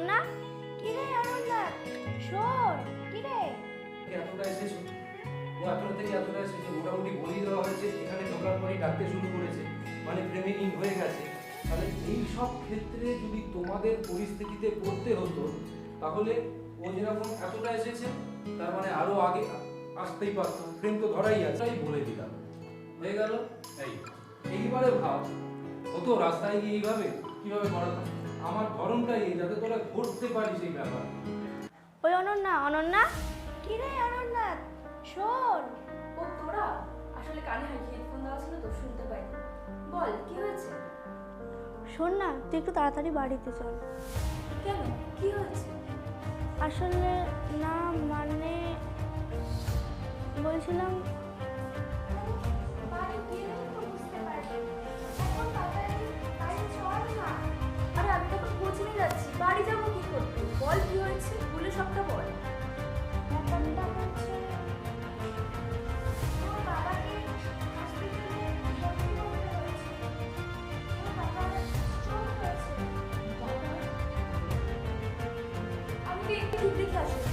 অনন্যা কিরে অনন্যা শোন, কিরে? এতটা এসেছ? ও এতটা থেকে এতটা এসেছে? মোটামুটি বলি দেওয়া হয়েছে, এখানে ঢোকার পরেই ডাকতে শুরু করেছে। মানে প্রেমিকিং হয়ে গেছে। তাহলে এই সব ক্ষেত্রে যদি তোমাদের পরিস্থিতিতে পড়তে হতো, তাহলে ও যেরকম এতটা এসেছে, তার মানে আরও আগে আসতেই পারতো। প্রেম তো ধরাই আছে। তাই বলে দিলাম। হয়ে গেল? এই। এইবারে ভাব হতো রাস্তায় গিয়ে এইভাবে কীভাবে করাতো আমার যাতে তোরা করতে পারিস এই ব্যাপার। ওই অনন্যা অনন্যা? কিরে অনন্যা? শোন। ও তোরা? আসলে কানে হেডফোন দেওয়া ছিল তো শুনতে পাইনি। বল কি হয়েছে? শোন না তুই একটু তাড়াতাড়ি বাড়িতে চল। কেন? কি হয়েছে? আসলে না মানে বলছিলাম publicações.